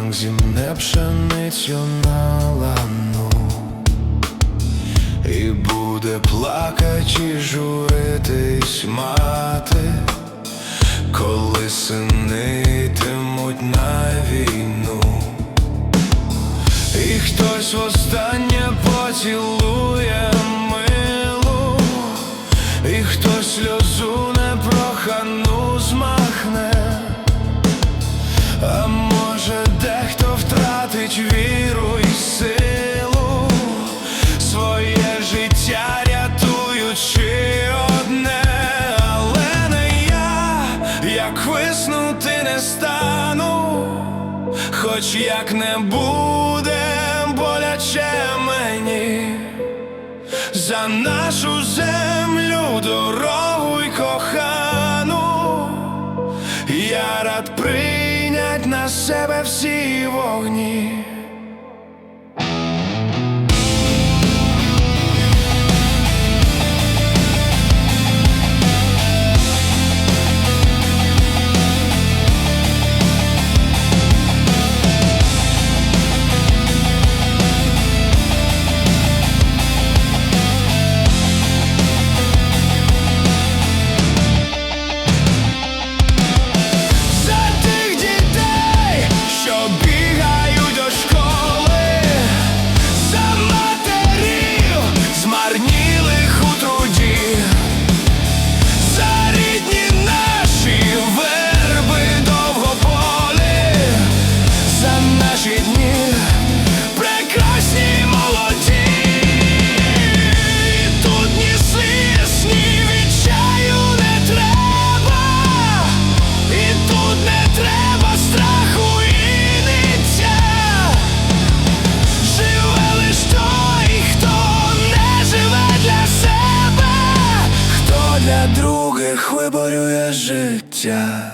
Ранг зімне пшеницю на лану і буде плакать і журитись мати, коли синитимуть на війну, і хтось востаннє поцілує. Віру і силу, своє життя рятуючи одне, але не я, як виснути не стану, хоч як не буде боляче мені. За нашу землю себе всі вогні. Виборює життя.